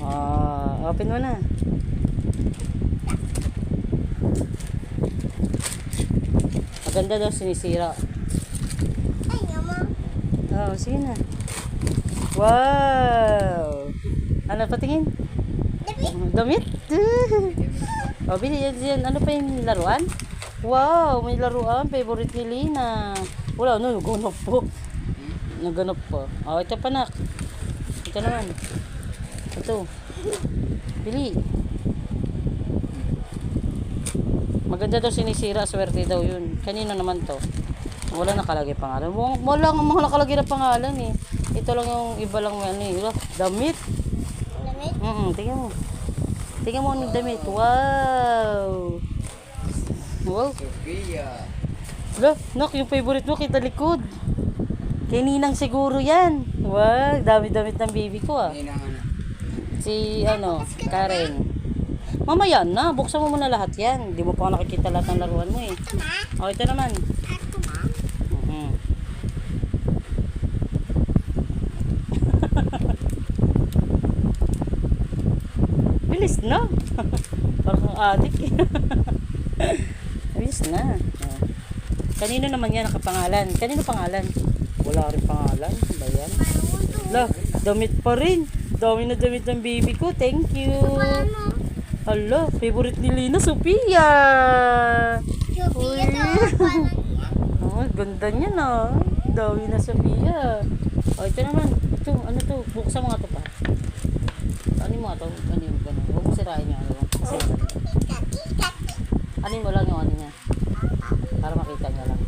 Ah, open mo na. Maganda daw sinisira. Ay, mo. Oh, sige na. Wow! Ano patingin? Dabi. Damit? oh, bili yan. Ano pa yung laruan? Wow, may laruan. Favorite ni Lina. Wala, ano, naganap po. Naganap po. Oh, ito pa nak. Ito naman. Ito. Bili. Maganda daw sinisira, swerte daw yun. Kanino naman to? Wala nakalagay pangalan. Wala, nga mga nakalagay na pangalan eh. Ito lang yung iba lang may ano eh. Damit. Damit. Mm tingnan mo. Tingnan mo ang damit. Wow! Wow. Sophia. Wala, nak, yung favorite mo kita likod. Kay Ninang siguro yan. Wow, dami-damit ng baby ko ah. Ninang ano. Si, ano, Karen. Mamaya na, buksan mo muna lahat yan. Hindi mo pa nakikita lahat ng laruan mo eh. O, ito naman. Ma. Mhm. Bilis na. Parang adik. Bilis na. Oh. Kanino naman yan nakapangalan? Kanino pangalan? Wala rin pangalan. La, damit pa rin. Dami na damit ng baby ko. Thank you. Hala, favorite ni Lina, Sophia. Sophia daw. Oh, ganda niya na. Dawi na Sophia. Oh, ito naman. Ito, ano to? Buksan mo nga to pa. Ano mo nga to? Ano yung gano'n? Huwag mo sirain yung ano ano mo lang yung ano niya. Para makita niya lang.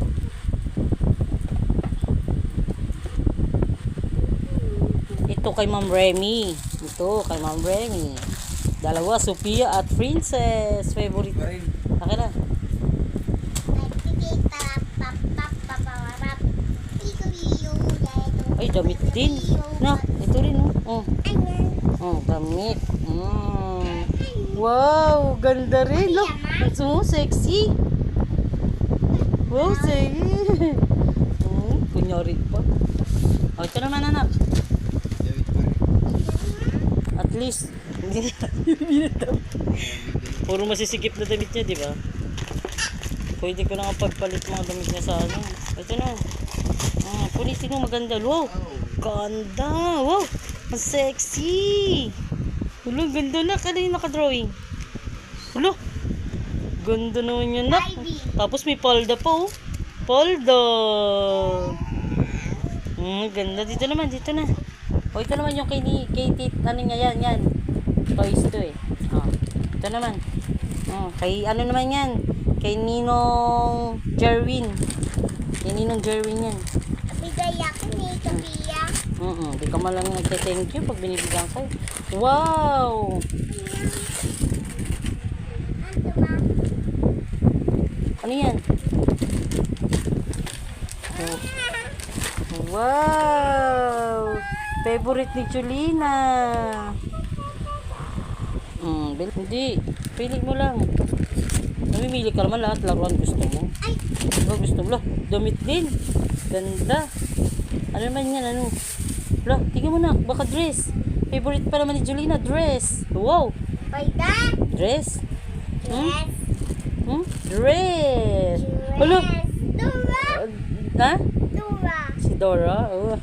Ito kay Ma'am Remy. Ito kay Ma'am Remy. Dalawa, Sophia at Princess. Favorite. Akin na. Ay, damit din. Na, ito rin oh. Oh, oh damit. Mm. Wow, ganda rin. Look, so sexy. Wow, sexy. Oh, kunyari pa. Oh, ito naman anak. David pa rin. Least, hindi na binatap. Puro masisikip na damit niya, di ba? Pwede ko na nga pagpalit mga damit niya sa ano. Ito na. Ah, punitin mo maganda. Wow! Ganda! Wow! Ang sexy! Hulo, ganda na. Yung nakadrawing. Hulo! Ganda naman yan na. Tapos may palda pa oh. Palda! Hmm, ganda. Dito naman, dito na. O, ito naman yung kay, kay tit, ano niya yan, yan. Toys to eh. Oh, ito naman. Oh, kay ano naman yan? Kay Ninong Jerwin. Kay Ninong Jerwin yan. Bigay ako ni Sophia. Mm di ka malang nagte-thank you pag binibigyan ko. Wow! Ano? Ano yan? Oh. Wow! Favorite ni Julina. Mm, bil- hindi. Pili mo lang. Namimili ka naman lahat laruan gusto mo. Ay, Oh, gusto mo. Lah, damit din. Ganda. Ano naman yan, ano? Lah, tingnan mo na. Baka dress. Favorite pa naman ni Julina, dress. Wow. pwede. Dress. Hmm? Yes. Hmm? Dress. Hala. Yes. Dura. Ha? Dura. Si Dora. Oh.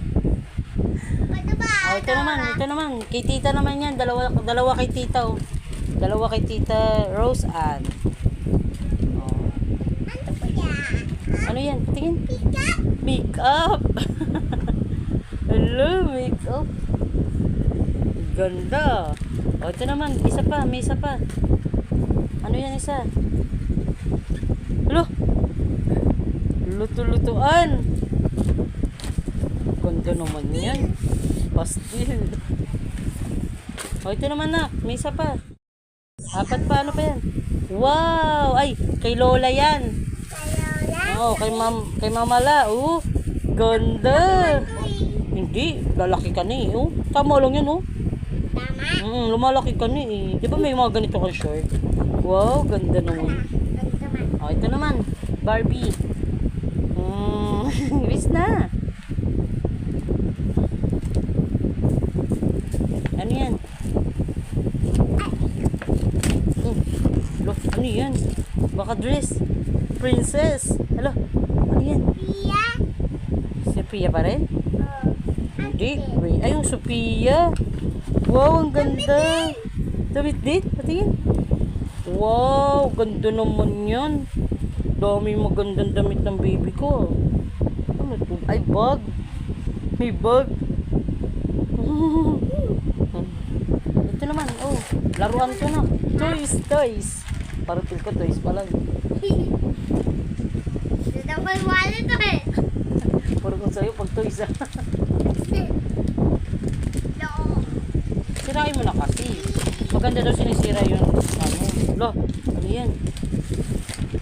Oh, ito naman, ito naman. Kay tita naman yan. Dalawa, dalawa kay tita, oh. Dalawa kay tita Rose Ann. Oh. Ano yan? Ano yan? Tingin. Pick up. Hello, make up. Ganda. O, ito naman. Isa pa. May isa pa. Ano yan isa? Hello. Luto-lutuan. Ganda naman yan. Pastil. O, ito naman na. May isa pa. Apat pa. Ano pa yan? Wow! Ay, kay Lola yan. Oo, kay mam kay mamala. Oh, ganda. Hindi, lalaki ka na eh. Oh, tama lang yan oh. Tama. Mm, lumalaki ka na eh. Di ba may mga ganito kang short? Wow, ganda naman. Oh, ito naman. Barbie. Mm, wis na. Ano yan? Oh, lo, ano yan? Baka dress. Princess. Hello. Ano yan? Pia. Si Pia pa rin? Oo. Hindi. Wait. Ay, yung Sophia. Wow, ang ganda. Damit din. Pati Patingin. Wow, ganda naman yan. Dami magandang damit ng baby ko. Ano to? Ay, bag. May bag. naman, oh. Laruan ko na. Toys, toys. Parating ko, toys pa lang. Ito ko yung wallet ko eh. Puro kong sa'yo pag toys ah. Sirain mo na kasi. Maganda daw sinisira yung ano. Lo, ano yan?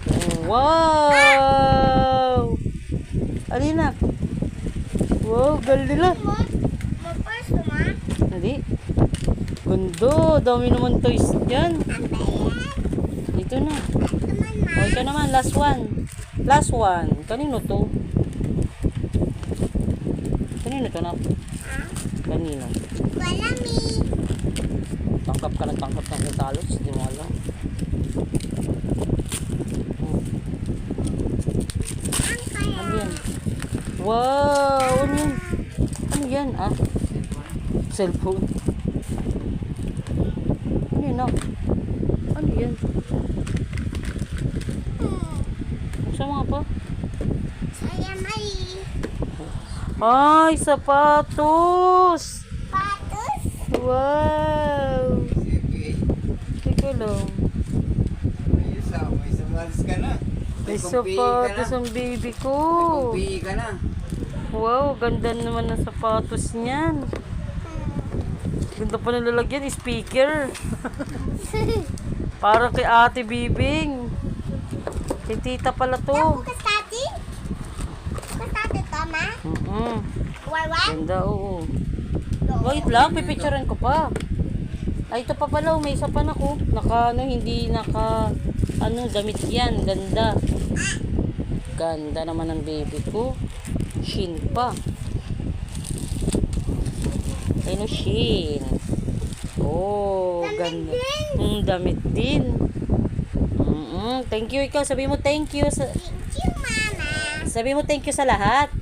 Oh, wow! Ano yun na? Wow, galing. Mo, mo first mo. Hindi. Gundo, dami naman toys yan. Ang bayan. Ito na. O, ito naman, last one. Last one. Kanino to? Kanino to na? Kanino? Wala mi. Tangkap ka ng tangkap ng salos, hindi mo alam. Ano yan? Wow! Ano yan? Ano yan? Ah? Cellphone. Ano? Ano yan? Buksan mo nga pa. Saya may. Ay, sapatos! Patos. Wow! Sige. Teka lang. May samalis ka na. May sapatos ang baby ko. Kumpi ka na. Wow, ganda naman ng sapatos niyan. Ganda pa ng lalagyan, speaker. Para kay Ate Bibing. Kay tita pala to. Bukas tati. Bukas tati to ma. Mm Wawan. Ganda, oo. Wait lang, pipicturean ko pa. Ay, ito pa pala, oh, may isa pa na ko. Naka, ano, hindi naka, ano, damit yan. Ganda. Ganda naman ng baby ko. Shin pa. Ayun, oh. Oh, ganda. Mm, damit din. Mm Thank you ikaw. Sabi mo thank you sa Thank you mama. Sabi mo thank you sa lahat.